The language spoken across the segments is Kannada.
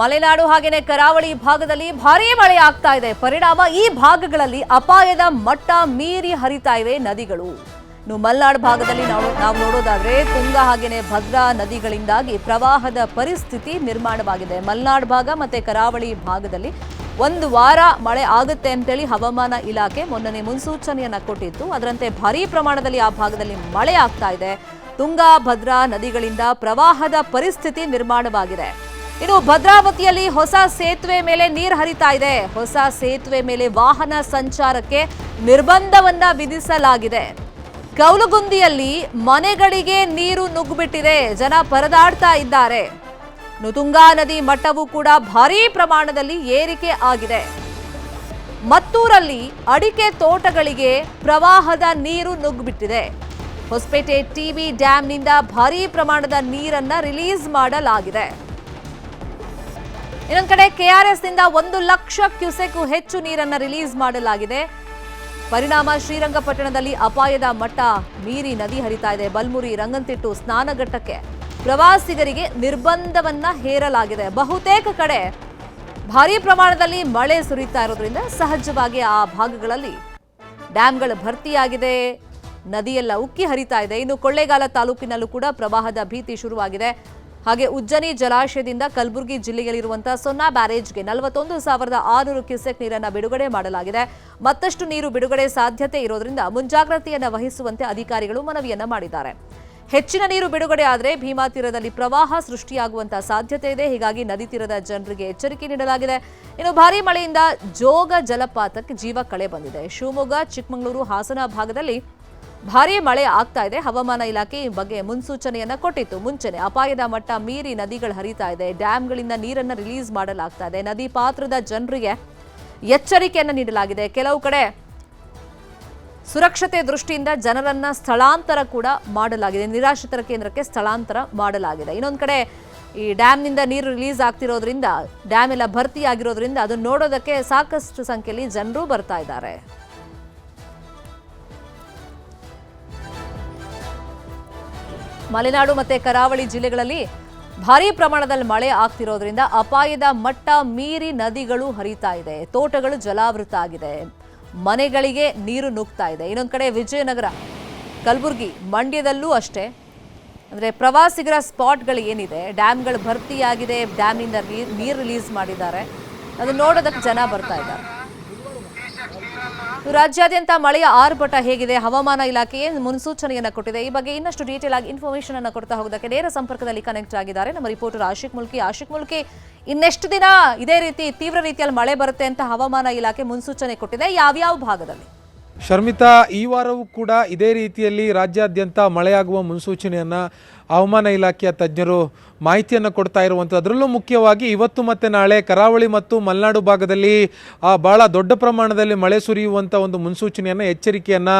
ಮಲೆನಾಡು ಹಾಗೇನೆ ಕರಾವಳಿ ಭಾಗದಲ್ಲಿ ಭಾರೀ ಮಳೆ ಆಗ್ತಾ ಇದೆ. ಪರಿಣಾಮ ಈ ಭಾಗಗಳಲ್ಲಿ ಅಪಾಯದ ಮಟ್ಟ ಮೀರಿ ಹರಿತಾ ಇವೆ ನದಿಗಳು. ಇನ್ನು ಮಲೆನಾಡು ಭಾಗದಲ್ಲಿ ನಾವು ನಾವು ನೋಡೋದಾದ್ರೆ ತುಂಗ ಹಾಗೇನೆ ಭದ್ರಾ ನದಿಗಳಿಂದಾಗಿ ಪ್ರವಾಹದ ಪರಿಸ್ಥಿತಿ ನಿರ್ಮಾಣವಾಗಿದೆ. ಮಲೆನಾಡು ಭಾಗ ಮತ್ತೆ ಕರಾವಳಿ ಭಾಗದಲ್ಲಿ ಒಂದು ವಾರ ಮಳೆ ಆಗುತ್ತೆ ಅಂತೇಳಿ ಹವಾಮಾನ ಇಲಾಖೆ ಮೊನ್ನೆ ಮುನ್ಸೂಚನೆಯನ್ನ ಕೊಟ್ಟಿತ್ತು. ಅದರಂತೆ ಭಾರೀ ಪ್ರಮಾಣದಲ್ಲಿ ಆ ಭಾಗದಲ್ಲಿ ಮಳೆ ಆಗ್ತಾ ಇದೆ. ತುಂಗಾ, ಭದ್ರಾ ನದಿಗಳಿಂದ ಪ್ರವಾಹದ ಪರಿಸ್ಥಿತಿ ನಿರ್ಮಾಣವಾಗಿದೆ. ಇನ್ನು ಭದ್ರಾವತಿಯಲ್ಲಿ ಹೊಸ ಸೇತುವೆ ಮೇಲೆ ನೀರು ಹರಿತಾ ಇದೆ. ಹೊಸ ಸೇತುವೆ ಮೇಲೆ ವಾಹನ ಸಂಚಾರಕ್ಕೆ ನಿರ್ಬಂಧವನ್ನ ವಿಧಿಸಲಾಗಿದೆ. ಕೌಲಗುಂದಿಯಲ್ಲಿ ಮನೆಗಳಿಗೆ ನೀರು ನುಗ್ಗುಬಿಟ್ಟಿದೆ. ಜನ ಪರದಾಡ್ತಾ ಇದ್ದಾರೆ. ನುತುಂಗಾ ತುಂಗಾ ನದಿ ಮಟ್ಟವೂ ಕೂಡ ಭಾರೀ ಪ್ರಮಾಣದಲ್ಲಿ ಏರಿಕೆ ಆಗಿದೆ. ಮತ್ತೂರಲ್ಲಿ ಅಡಿಕೆ ತೋಟಗಳಿಗೆ ಪ್ರವಾಹದ ನೀರು ನುಗ್ಗಿಬಿಟ್ಟಿದೆ. ಹೊಸಪೇಟೆ ಟಿಬಿ ಡ್ಯಾಂನಿಂದ ಭಾರೀ ಪ್ರಮಾಣದ ನೀರನ್ನ ರಿಲೀಸ್ ಮಾಡಲಾಗಿದೆ. ಇನ್ನೊಂದ್ ಕಡೆ ಕೆಆರ್ಎಸ್ನಿಂದ ಒಂದು ಲಕ್ಷ ಕ್ಯೂಸೆಕ್ ಹೆಚ್ಚು ನೀರನ್ನು ರಿಲೀಸ್ ಮಾಡಲಾಗಿದೆ. ಪರಿಣಾಮ ಶ್ರೀರಂಗಪಟ್ಟಣದಲ್ಲಿ ಅಪಾಯದ ಮಟ್ಟ ಮೀರಿ ನದಿ ಹರಿತಾ ಇದೆ. ಬಲ್ಮುರಿ, ರಂಗಂತಿಟ್ಟು ಸ್ನಾನಘಟ್ಟಕ್ಕೆ ಪ್ರವಾಸಿಗರಿಗೆ ನಿರ್ಬಂಧವನ್ನ ಹೇರಲಾಗಿದೆ. ಬಹುತೇಕ ಕಡೆ ಭಾರೀ ಪ್ರಮಾಣದಲ್ಲಿ ಮಳೆ ಸುರಿತಾ ಇರೋದ್ರಿಂದ ಸಹಜವಾಗಿ ಆ ಭಾಗಗಳಲ್ಲಿ ಡ್ಯಾಂಗಳು ಭರ್ತಿಯಾಗಿದೆ. ನದಿಯೆಲ್ಲ ಉಕ್ಕಿ ಹರಿತಾ ಇದೆ. ಇನ್ನು ಕೊಳ್ಳೇಗಾಲ ತಾಲೂಕಿನಲ್ಲೂ ಕೂಡ ಪ್ರವಾಹದ ಭೀತಿ ಶುರುವಾಗಿದೆ. ಹಾಗೆ ಉಜ್ಜನಿ ಜಲಾಶಯದಿಂದ ಕಲಬುರಗಿ ಜಿಲ್ಲೆಯಲ್ಲಿರುವಂತಹ ಸೊನ್ನಾ ಬ್ಯಾರೇಜ್ಗೆ ನಲವತ್ತೊಂದು ಸಾವಿರದ ಆರುನೂರು ಕ್ಯೂಸೆಕ್ ನೀರನ್ನು ಬಿಡುಗಡೆ ಮಾಡಲಾಗಿದೆ. ಮತ್ತಷ್ಟು ನೀರು ಬಿಡುಗಡೆ ಸಾಧ್ಯತೆ ಇರೋದ್ರಿಂದ ಮುಂಜಾಗ್ರತೆಯನ್ನು ವಹಿಸುವಂತೆ ಅಧಿಕಾರಿಗಳು ಮನವಿಯನ್ನ ಮಾಡಿದ್ದಾರೆ. ಹೆಚ್ಚಿನ ನೀರು ಬಿಡುಗಡೆ ಆದರೆ ಭೀಮಾ ತೀರದಲ್ಲಿ ಪ್ರವಾಹ ಸೃಷ್ಟಿಯಾಗುವಂತಹ ಸಾಧ್ಯತೆ ಇದೆ. ಹೀಗಾಗಿ ನದಿ ತೀರದ ಜನರಿಗೆ ಎಚ್ಚರಿಕೆ ನೀಡಲಾಗಿದೆ. ಇನ್ನು ಭಾರೀ ಮಳೆಯಿಂದ ಜೋಗ ಜಲಪಾತಕ್ಕೆ ಜೀವ ಕಳೆ ಬಂದಿದೆ. ಶಿವಮೊಗ್ಗ, ಚಿಕ್ಕಮಗಳೂರು, ಹಾಸನ ಭಾಗದಲ್ಲಿ ಭಾರೀ ಮಳೆ ಆಗ್ತಾ ಇದೆ. ಹವಾಮಾನ ಇಲಾಖೆ ಈ ಬಗ್ಗೆ ಮುನ್ಸೂಚನೆಯನ್ನ ಕೊಟ್ಟಿತ್ತು. ಮುಂಚೆನೆ ಅಪಾಯದ ಮಟ್ಟ ಮೀರಿ ನದಿಗಳು ಹರಿತಾ ಇದೆ. ಡ್ಯಾಂಗಳಿಂದ ನೀರನ್ನ ರಿಲೀಸ್ ಮಾಡಲಾಗ್ತಾ ಇದೆ. ನದಿ ಪಾತ್ರದ ಜನರಿಗೆ ಎಚ್ಚರಿಕೆಯನ್ನು ನೀಡಲಾಗಿದೆ. ಕೆಲವು ಕಡೆ ಸುರಕ್ಷತೆ ದೃಷ್ಟಿಯಿಂದ ಜನರನ್ನ ಸ್ಥಳಾಂತರ ಕೂಡ ಮಾಡಲಾಗಿದೆ. ನಿರಾಶ್ರಿತರ ಕೇಂದ್ರಕ್ಕೆ ಸ್ಥಳಾಂತರ ಮಾಡಲಾಗಿದೆ. ಇನ್ನೊಂದು ಕಡೆ ಈ ಡ್ಯಾಮ್ನಿಂದ ನೀರು ರಿಲೀಸ್ ಆಗ್ತಿರೋದ್ರಿಂದ, ಡ್ಯಾಮ್ ಎಲ್ಲ ಭರ್ತಿಯಾಗಿರೋದ್ರಿಂದ ಅದನ್ನ ನೋಡೋದಕ್ಕೆ ಸಾಕಷ್ಟು ಸಂಖ್ಯೆಯಲ್ಲಿ ಜನರು ಬರ್ತಾ ಇದ್ದಾರೆ. ಮಲೆನಾಡು ಮತ್ತು ಕರಾವಳಿ ಜಿಲ್ಲೆಗಳಲ್ಲಿ ಭಾರೀ ಪ್ರಮಾಣದಲ್ಲಿ ಮಳೆ ಆಗ್ತಿರೋದ್ರಿಂದ ಅಪಾಯದ ಮಟ್ಟ ಮೀರಿ ನದಿಗಳು ಹರಿತಾ ಇದೆ. ತೋಟಗಳು ಜಲಾವೃತ ಆಗಿದೆ. ಮನೆಗಳಿಗೆ ನೀರು ನುಗ್ತಾ ಇದೆ. ಇನ್ನೊಂದು ಕಡೆ ವಿಜಯನಗರ, ಕಲಬುರಗಿ ಮಂಡ್ಯದಲ್ಲೂ ಅಷ್ಟೇ. ಅಂದರೆ ಪ್ರವಾಸಿಗರ ಸ್ಪಾಟ್ಗಳು ಏನಿದೆ? ಡ್ಯಾಮ್ಗಳು ಭರ್ತಿಯಾಗಿದೆ. ಡ್ಯಾಮ್ನಿಂದ ನೀರು ರಿಲೀಸ್ ಮಾಡಿದ್ದಾರೆ. ಅದು ನೋಡೋದಕ್ಕೆ ಜನ ಬರ್ತಾ ಇದ್ದಾರೆ. ರಾಜ್ಯಾದ್ಯಂತ ಮಳೆಯ ಆರ್ಭಟ ಹೇಗಿದೆ? ಹವಾಮಾನ ಇಲಾಖೆ ಏನು ಮುನ್ಸೂಚನೆಯನ್ನ ಕೊಟ್ಟಿದೆ? ಈ ಬಗ್ಗೆ ಇನ್ನಷ್ಟು ಡೀಟೇಲ್ ಆಗಿ ಇನ್ಫಾರ್ಮೇಶನ್ ಅನ್ನು ಕೊಡ್ತಾ ಹೋಗೋದಕ್ಕೆ ನೇರ ಸಂಪರ್ಕದಲ್ಲಿ ಕನೆಕ್ಟ್ ಆಗಿದ್ದಾರೆ ನಮ್ಮ ರಿಪೋರ್ಟರ್ ಆಶಿಕ್ ಮುಲ್ಕಿ. ಆಶಿಕ್ ಮುಲ್ಕಿ, ಇನ್ನೆಷ್ಟು ದಿನ ಇದೇ ರೀತಿ ತೀವ್ರ ರೀತಿಯಲ್ಲಿ ಮಳೆ ಬರುತ್ತೆ ಅಂತ ಹವಾಮಾನ ಇಲಾಖೆ ಮುನ್ಸೂಚನೆ ಕೊಟ್ಟಿದೆ? ಯಾವ್ಯಾವ ಭಾಗದಲ್ಲಿ? ಶರ್ಮಿತಾ, ಈ ವಾರವೂ ಕೂಡ ಇದೇ ರೀತಿಯಲ್ಲಿ ರಾಜ್ಯಾದ್ಯಂತ ಮಳೆಯಾಗುವ ಮುನ್ಸೂಚನೆಯನ್ನು ಹವಾಮಾನ ಇಲಾಖೆಯ ತಜ್ಞರು ಮಾಹಿತಿಯನ್ನು ಕೊಡ್ತಾ ಇರುವಂಥದ್ದು. ಅದರಲ್ಲೂ ಮುಖ್ಯವಾಗಿ ಇವತ್ತು ಮತ್ತು ನಾಳೆ ಕರಾವಳಿ ಮತ್ತು ಮಲೆನಾಡು ಭಾಗದಲ್ಲಿ ಬಹಳ ದೊಡ್ಡ ಪ್ರಮಾಣದಲ್ಲಿ ಮಳೆ ಸುರಿಯುವಂಥ ಒಂದು ಮುನ್ಸೂಚನೆಯನ್ನು, ಎಚ್ಚರಿಕೆಯನ್ನು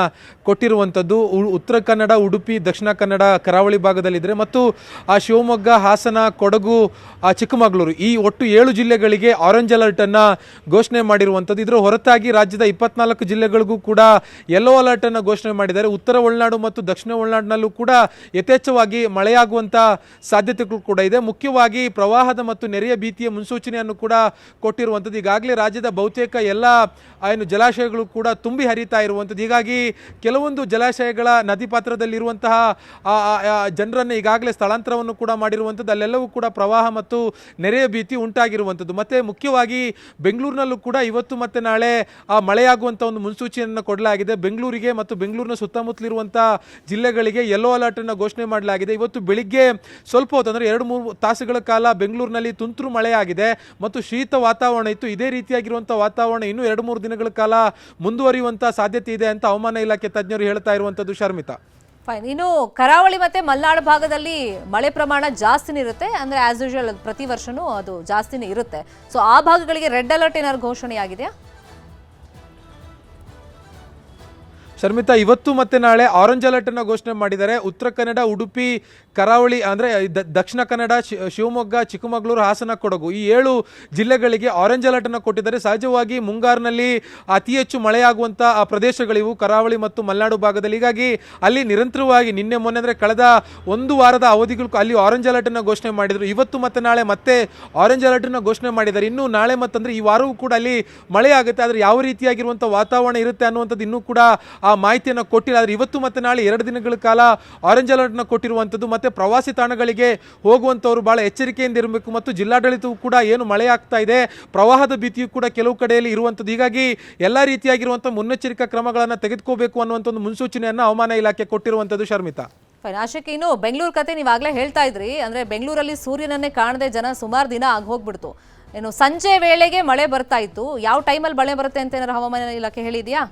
ಕೊಟ್ಟಿರುವಂಥದ್ದು. ಉತ್ತರ ಕನ್ನಡ, ಉಡುಪಿ, ದಕ್ಷಿಣ ಕನ್ನಡ, ಕರಾವಳಿ ಭಾಗದಲ್ಲಿದ್ದರೆ ಮತ್ತು, ಆ, ಶಿವಮೊಗ್ಗ, ಹಾಸನ, ಕೊಡಗು ಚಿಕ್ಕಮಗಳೂರು, ಈ ಒಟ್ಟು ಏಳು ಜಿಲ್ಲೆಗಳಿಗೆ ಆರೆಂಜ್ ಅಲರ್ಟನ್ನು ಘೋಷಣೆ ಮಾಡಿರುವಂಥದ್ದು. ಇದರ ಹೊರತಾಗಿ ರಾಜ್ಯದ ಇಪ್ಪತ್ನಾಲ್ಕು ಜಿಲ್ಲೆಗಳಿಗೂ ಕೂಡ ಯೆಲ್ಲೋ ಅಲರ್ಟನ್ನು ಘೋಷಣೆ ಮಾಡಿದ್ದಾರೆ. ಉತ್ತರ ಒಳನಾಡು ಮತ್ತು ದಕ್ಷಿಣ ಒಳನಾಡಿನಲ್ಲೂ ಕೂಡ ಯಥೇಚ್ಛವಾಗಿ ಮಳೆಯಾಗುವಂಥ ಸಾಧ್ಯತೆಗಳು ಕೂಡ ಇದೆ. ಮುಖ್ಯವಾಗಿ ಪ್ರವಾಹದ ಮತ್ತು ನೆರೆಯ ಭೀತಿಯ ಮುನ್ಸೂಚನೆಯನ್ನು ಕೂಡ ಕೊಟ್ಟಿರುವಂಥದ್ದು. ಈಗಾಗಲೇ ರಾಜ್ಯದ ಬಹುತೇಕ ಎಲ್ಲ ಏನು ಜಲಾಶಯಗಳು ಕೂಡ ತುಂಬಿ ಹರಿತಾ ಇರುವಂಥದ್ದು. ಹೀಗಾಗಿ ಕೆಲವೊಂದು ಜಲಾಶಯಗಳ ನದಿ ಪಾತ್ರದಲ್ಲಿರುವಂತಹ ಜನರನ್ನು ಈಗಾಗಲೇ ಸ್ಥಳಾಂತರವನ್ನು ಕೂಡ ಮಾಡಿರುವಂಥದ್ದು. ಅಲ್ಲೆಲ್ಲವೂ ಕೂಡ ಪ್ರವಾಹ ಮತ್ತು ನೆರೆಯ ಭೀತಿ ಉಂಟಾಗಿರುವಂಥದ್ದು. ಮತ್ತು ಮುಖ್ಯವಾಗಿ ಬೆಂಗಳೂರಿನಲ್ಲೂ ಕೂಡ ಇವತ್ತು ಮತ್ತು ನಾಳೆ ಆ, ಮಳೆಯಾಗುವಂಥ ಒಂದು ಮುನ್ಸೂಚನೆಯನ್ನು ಕೊಡಲಾಗಿದೆ. ಬೆಂಗಳೂರಿಗೆ ಮತ್ತು ಬೆಂಗಳೂರಿನ ಸುತ್ತಮುತ್ತಲಿರುವಂಥ ಜಿಲ್ಲೆಗಳಿಗೆ ಯೆಲ್ಲೋ ಅಲರ್ಟನ್ನು ಘೋಷಣೆ ಮಾಡಲಾಗಿದೆ. ಇವತ್ತು ಬೆಳಿಗ್ಗೆ ಸ್ವಲ್ಪ ಹೊತ್ತು ಅಂದರೆ ಎರಡು ಮೂರು ತಾಸುಗಳ ಕಾಲ ಬೆಂಗಳೂರಿನಲ್ಲಿ ತುಂತುರು ಮಳೆಯಾಗಿದೆ ಮತ್ತು ಶೀತ ವಾತಾವರಣ ಇತ್ತು. ಇದೇ ರೀತಿಯಾಗಿರುವಂಥ ವಾತಾವರಣ ಇನ್ನೂ ಎರಡು, ಮೂರು ದಿನಗಳ ಕಾಲ ಮುಂದುವರಿಯುವಂಥ ಸಾಧ್ಯತೆ ಇದೆ ಅಂತ ಹವಾಮಾನ ಇಲಾಖೆ ತಜ್ಞರು ಹೇಳ್ತಾ ಇರುವಂಥದ್ದು ಶರ್ಮಿತಾ. ಫೈನ್ ಇನ್ನು ಕರಾವಳಿ ಮತ್ತೆ ಮಲೆನಾಡು ಭಾಗದಲ್ಲಿ ಮಳೆ ಪ್ರಮಾಣ ಜಾಸ್ತಿನೇ ಇರುತ್ತೆ. ಅಂದ್ರೆ ಆಸ್ ಯೂಶುವಲ್ ಪ್ರತಿ ವರ್ಷನೂ ಅದು ಜಾಸ್ತಿನೇ ಇರುತ್ತೆ. ಸೊ ಆ ಭಾಗಗಳಿಗೆ ರೆಡ್ ಅಲರ್ಟ್ ಏನಾದ್ರು ಘೋಷಣೆ ಆಗಿದೆಯಾ ಶರ್ಮಿತಾ, ಇವತ್ತು ಮತ್ತೆ ನಾಳೆ ಆರೆಂಜ್ ಅಲರ್ಟ್ ಅನ್ನ ಘೋಷಣೆ ಮಾಡಿದ್ದಾರೆ. ಉತ್ತರ ಕನ್ನಡ, ಉಡುಪಿ, ಕರಾವಳಿ, ಅಂದ್ರೆ ದಕ್ಷಿಣ ಕನ್ನಡ ಶಿವಮೊಗ್ಗ, ಚಿಕ್ಕಮಗಳೂರು, ಹಾಸನ, ಕೊಡಗು ಈ ಏಳು ಜಿಲ್ಲೆಗಳಿಗೆ ಆರೆಂಜ್ ಅಲರ್ಟ್ ಅನ್ನು ಕೊಟ್ಟಿದ್ದಾರೆ. ಸಹಜವಾಗಿ ಮುಂಗಾರಿನಲ್ಲಿ ಅತಿ ಹೆಚ್ಚು ಮಳೆಯಾಗುವಂತ ಆ ಪ್ರದೇಶಗಳಿವು ಕರಾವಳಿ ಮತ್ತು ಮಲೆನಾಡು ಭಾಗದಲ್ಲಿ. ಹೀಗಾಗಿ ಅಲ್ಲಿ ನಿರಂತರವಾಗಿ ನಿನ್ನೆ ಮೊನ್ನೆ ಅಂದ್ರೆ ಕಳೆದ ಒಂದು ವಾರದ ಅವಧಿಗಳು ಅಲ್ಲಿ ಆರೆಂಜ್ ಅಲರ್ಟ್ ಅನ್ನು ಘೋಷಣೆ ಮಾಡಿದ್ರು. ಇವತ್ತು ಮತ್ತೆ ನಾಳೆ ಮತ್ತೆ ಆರೆಂಜ್ ಅಲರ್ಟ್ ಅನ್ನು ಘೋಷಣೆ ಮಾಡಿದ್ದಾರೆ. ಇನ್ನು ನಾಳೆ ಮತ್ತಂದ್ರೆ ಈ ವಾರವೂ ಕೂಡ ಅಲ್ಲಿ ಮಳೆ ಆಗುತ್ತೆ ಆದ್ರೆ ಯಾವ ರೀತಿಯಾಗಿರುವಂಥ ವಾತಾವರಣ ಇರುತ್ತೆ ಅನ್ನುವಂಥದ್ದು ಇನ್ನೂ ಕೂಡ ಆ ಮಾಹಿತಿಯನ್ನು ಕೊಟ್ಟಿಲ್ಲ. ಆದರೆ ಇವತ್ತು ಮತ್ತು ನಾಳೆ ಎರಡು ದಿನಗಳ ಕಾಲ ಆರೆಂಜ್ ಅಲರ್ಟ್ನ ಕೊಟ್ಟಿರುವಂಥದ್ದು ಮತ್ತು ಪ್ರವಾಸಿ ತಾಣಗಳಿಗೆ ಹೋಗುವಂಥವ್ರು ಭಾಳ ಎಚ್ಚರಿಕೆಯಿಂದ ಇರಬೇಕು ಮತ್ತು ಜಿಲ್ಲಾಡಳಿತವು ಕೂಡ ಏನು ಮಳೆ ಆಗ್ತಾ ಇದೆ, ಪ್ರವಾಹದ ಭೀತಿಯು ಕೂಡ ಕೆಲವು ಕಡೆಯಲ್ಲಿ ಇರುವಂಥದ್ದು. ಹೀಗಾಗಿ ಎಲ್ಲ ರೀತಿಯಾಗಿರುವಂಥ ಮುನ್ನೆಚ್ಚರಿಕಾ ಕ್ರಮಗಳನ್ನು ತೆಗೆದುಕೋಬೇಕು ಅನ್ನುವಂಥ ಒಂದು ಮುನ್ಸೂಚನೆಯನ್ನು ಹವಾಮಾನ ಇಲಾಖೆ ಕೊಟ್ಟಿರುವಂಥದ್ದು ಶರ್ಮಿತಾ. ಫೈನ್ ಇನ್ನು ಬೆಂಗಳೂರು ಕತೆ ನೀವು ಆಗ್ಲೇ ಹೇಳ್ತಾ ಇದ್ರಿ. ಅಂದರೆ ಬೆಂಗಳೂರಲ್ಲಿ ಸೂರ್ಯನನ್ನೇ ಕಾಣದೆ ಜನ ಸುಮಾರು ದಿನ ಆಗಿ ಹೋಗ್ಬಿಡ್ತು. ಏನು ಸಂಜೆ ವೇಳೆಗೆ ಮಳೆ ಬರ್ತಾ ಇತ್ತು. ಯಾವ ಟೈಮಲ್ಲಿ ಮಳೆ ಬರುತ್ತೆ ಅಂತ ಏನಾರು ಹವಾಮಾನ ಇಲಾಖೆ ಹೇಳಿದ್ಯಾ?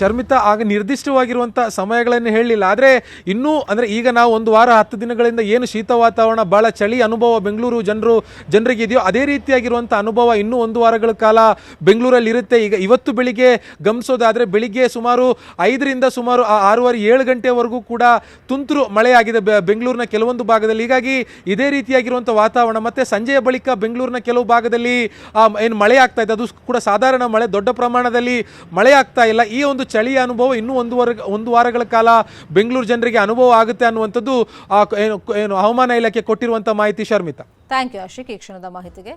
ಶರ್ಮಿತಾ ಆಗ ನಿರ್ದಿಷ್ಟವಾಗಿರುವಂಥ ಸಮಯಗಳನ್ನು ಹೇಳಲಿಲ್ಲ. ಆದರೆ ಇನ್ನೂ ಅಂದರೆ ಈಗ ನಾವು ಒಂದು ವಾರ ಹತ್ತು ದಿನಗಳಿಂದ ಏನು ಶೀತ ವಾತಾವರಣ ಭಾಳ ಚಳಿ ಅನುಭವ ಬೆಂಗಳೂರು ಜನರು ಜನರಿಗೆ ಇದೆಯೋ ಅದೇ ರೀತಿಯಾಗಿರುವಂಥ ಅನುಭವ ಇನ್ನೂ ಒಂದು ವಾರಗಳ ಕಾಲ ಬೆಂಗಳೂರಲ್ಲಿ ಇರುತ್ತೆ. ಈಗ ಇವತ್ತು ಬೆಳಿಗ್ಗೆ ಗಮನಿಸೋದಾದರೆ ಬೆಳಿಗ್ಗೆ ಸುಮಾರು ಐದರಿಂದ ಸುಮಾರು ಆರೂವರೆ ಏಳು ಗಂಟೆವರೆಗೂ ಕೂಡ ತುಂತುರು ಮಳೆಯಾಗಿದೆ ಬೆಂಗಳೂರಿನ ಕೆಲವೊಂದು ಭಾಗದಲ್ಲಿ. ಹೀಗಾಗಿ ಇದೇ ರೀತಿಯಾಗಿರುವಂಥ ವಾತಾವರಣ ಮತ್ತೆ ಸಂಜೆಯ ಬಳಿಕ ಬೆಂಗಳೂರಿನ ಕೆಲವು ಭಾಗದಲ್ಲಿ ಏನು ಮಳೆ ಆಗ್ತಾ ಇದೆ. ಅದು ಕೂಡ ಸಾಧಾರಣ ಮಳೆ, ದೊಡ್ಡ ಪ್ರಮಾಣದಲ್ಲಿ ಮಳೆ ಆಗ್ತಾ ಇಲ್ಲ. ಈ ಒಂದು ಚಳಿಯ ಅನುಭವ ಇನ್ನೂ ಒಂದು ವಾರ ಒಂದು ವಾರಗಳ ಕಾಲ ಬೆಂಗಳೂರು ಜನರಿಗೆ ಅನುಭವ ಆಗುತ್ತೆ ಅನ್ನುವಂಥದ್ದು ಏನು ಹವಾಮಾನ ಇಲಾಖೆ ಕೊಟ್ಟಿರುವಂಥ ಮಾಹಿತಿ ಶರ್ಮಿತಾ. ಥ್ಯಾಂಕ್ ಯು ಆಶಿಕ್ ಈ ಕ್ಷಣದ ಮಾಹಿತಿಗೆ.